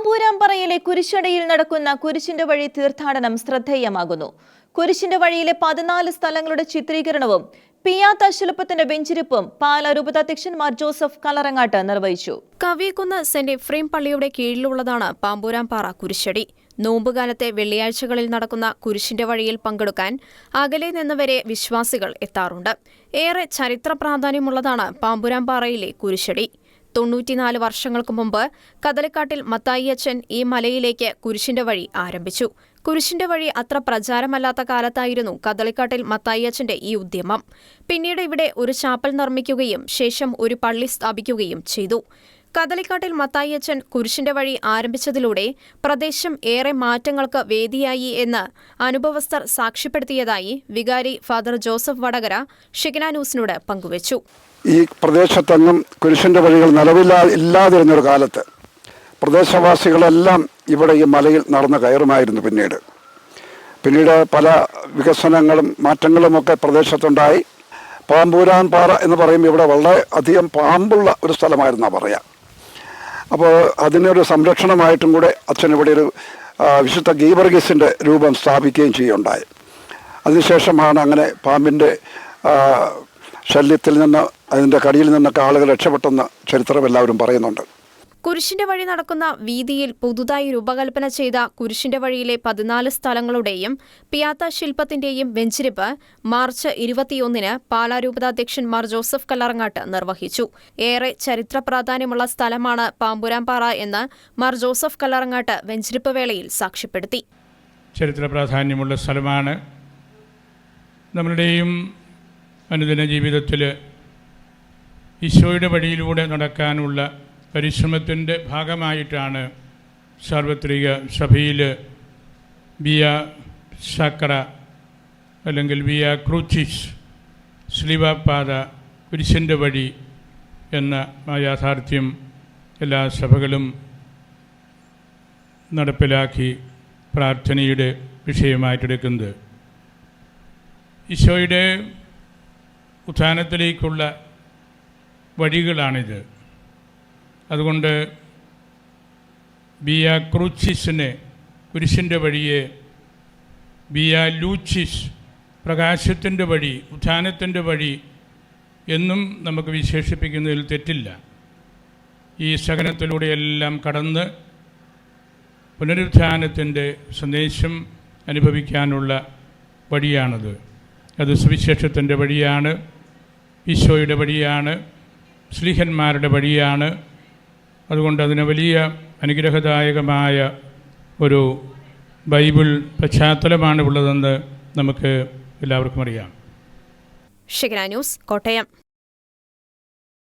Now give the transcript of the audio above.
പാമ്പൂരാമ്പറയിലെ കുരിശടയിൽ നടക്കുന്ന കുരിശിന്റെ വഴി തീർത്ഥാടനം ശ്രദ്ധേയമാകുന്നു. കുരിശിന്റെ വഴിയിലെ പതിനാല് സ്ഥലങ്ങളുടെ ചിത്രീകരണവും പിയാത്ത ശില്പത്തിന്റെ വെഞ്ചിരിപ്പും പാല രൂപതാധ്യക്ഷന്മാർ ജോസഫ് കലറങ്ങാട്ട് നിർവഹിച്ചു. കവിയക്കുന്ന് സെന്റ് ഇഫ്രീം പള്ളിയുടെ കീഴിലുള്ളതാണ് പാമ്പൂരാംപാറ കുരിശടി. നോമ്പുകാലത്തെ വെള്ളിയാഴ്ചകളിൽ നടക്കുന്ന കുരിശിന്റെ വഴിയിൽ പങ്കെടുക്കാൻ അകലെ നിന്നുവരെ വിശ്വാസികൾ എത്താറുണ്ട്. ഏറെ ചരിത്ര പ്രാധാന്യമുള്ളതാണ് പാമ്പുരാംപാറയിലെ കുരിശടി. തൊണ്ണൂറ്റിനാല് വർഷങ്ങൾക്ക് മുമ്പ് കതലക്കാട്ടിൽ മത്തായിയച്ചൻ ഈ മലയിലേക്ക് കുരിശിന്റെ വഴി ആരംഭിച്ചു. കുരിശിന്റെ വഴി അത്ര പ്രചാരമല്ലാത്ത കാലത്തായിരുന്നു കദളിക്കാട്ടിൽ മത്തായിയച്ചന്റെ ഈ ഉദ്യമം. പിന്നീട് ഇവിടെ ഒരു ചാപ്പൽ നിർമ്മിക്കുകയും ശേഷം ഒരു പള്ളി സ്ഥാപിക്കുകയും ചെയ്തു. കദളിക്കാട്ടിൽ മത്തായിയച്ചൻ കുരിശിന്റെ വഴി ആരംഭിച്ചതിലൂടെ പ്രദേശം ഏറെ മാറ്റങ്ങൾക്ക് വേദിയായി എന്ന് അനുഭവസ്ഥർ സാക്ഷ്യപ്പെടുത്തിയതായി വികാരി ഫാദർ ജോസഫ് വടകര ഷിഗ്ന ന്യൂസിനോട് പങ്കുവച്ചു. ഈ പ്രദേശത്തെങ്ങും കുരിശിന്റെ വഴികൾ നിലവില്ലാ കാലത്ത് പ്രദേശവാസികളെല്ലാം ഇവിടെ ഈ മലയിൽ നടന്ന് കയറുമായിരുന്നു പിന്നീട്. പിന്നീട് പല വികസനങ്ങളും മാറ്റങ്ങളുമൊക്കെ പ്രദേശത്തുണ്ടായി. പാമ്പൂരാൻ പാറ എന്ന് പറയുമ്പോൾ ഇവിടെ വളരെ അധികം പാമ്പുള്ള ഒരു സ്ഥലമായിരുന്നാണ് പറയാം. അപ്പോൾ അതിനൊരു സംരക്ഷണമായിട്ടും കൂടെ അച്ഛൻ ഇവിടെ ഒരു വിശുദ്ധ ഗീവർഗീസിന്റെ രൂപം സ്ഥാപിക്കുകയും ചെയ്യുകയുണ്ടായി അതിനുശേഷമാണ് അങ്ങനെ പാമ്പിന്റെ ശല്യത്തിൽ നിന്ന് അതിന്റെ കടിയിൽ നിന്നൊക്കെ ആളുകൾ രക്ഷപ്പെട്ടെന്ന് ചരിത്രം എല്ലാവരും പറയുന്നുണ്ട്. കുരിശിന്റെ വഴി നടക്കുന്ന വീതിയിൽ പുതുതായി രൂപകൽപ്പന ചെയ്ത കുരിശിന്റെ വഴിയിലെ പതിനാല് സ്ഥലങ്ങളുടെയും പിയാത്ത ശില്പത്തിന്റെയും വെഞ്ചിരിപ്പ് മാർച്ച് ഇരുപത്തിയൊന്നിന് പാലാരൂപതാധ്യക്ഷൻ മാർ ജോസഫ് കല്ലറങ്ങാട്ട് നിർവഹിച്ചു. ഏറെ ചരിത്ര പ്രാധാന്യമുള്ള സ്ഥലമാണ് പാമ്പുരാംപാറ എന്ന് മാർ ജോസഫ് കല്ലറങ്ങാട്ട് വെഞ്ചിരിപ്പ് വേളയിൽ സാക്ഷ്യപ്പെടുത്തി. ചരിത്ര പ്രാധാന്യമുള്ള സ്ഥലമാണ്. നമ്മളുടെയും അനുദിന ജീവിതത്തിൽ ഈശോയുടെ വഴിയിലൂടെ നടക്കാനുള്ള പരിശ്രമത്തിന്റെ ഭാഗമായിട്ടാണ് സാർവത്രിക സഭയിൽ വിയ സക്ര അല്ലെങ്കിൽ വിയ ക്രൂച്ചിസ് സ്ലീവാപാത കുരിശിന്റെ വഴി എന്ന യാഥാർത്ഥ്യം എല്ലാ സഭകളും നടപ്പിലാക്കി പ്രാർത്ഥനയുടെ വിഷയമായിട്ടെടുക്കുന്നത്. ഈശോയുടെ ഉത്ഥാനത്തിലേക്കുള്ള വഴികളാണിത്. അതുകൊണ്ട് ബിയ ക്രൂച്ചിസിനെ കുരിശിന്റെ വഴിയെ ബിയ ലൂച്ചിസ് പ്രകാശത്തിന്റെ വഴി ഉത്ഥാനത്തിന്റെ വഴി എന്നും നമുക്ക് വിശേഷിപ്പിക്കുന്നതിൽ തെറ്റില്ല. ഈ സഹനത്തിലൂടെയെല്ലാം കടന്ന് പുനരുത്ഥാനത്തിന്റെ സന്ദേശം അനുഭവിക്കാനുള്ള വഴിയാണത്. അത് സുവിശേഷത്തിന്റെ വഴിയാണ് ഈശോയുടെ വഴിയാണ് സ്ലീഹന്മാരുടെ വഴിയാണ് അതുകൊണ്ട് അതിന് വലിയ അനുഗ്രഹദായകമായ ഒരു ബൈബിൾ പശ്ചാത്തലമാണ് ഉള്ളതെന്ന് നമുക്ക് എല്ലാവർക്കും അറിയാം. ന്യൂസ് കോട്ടയം.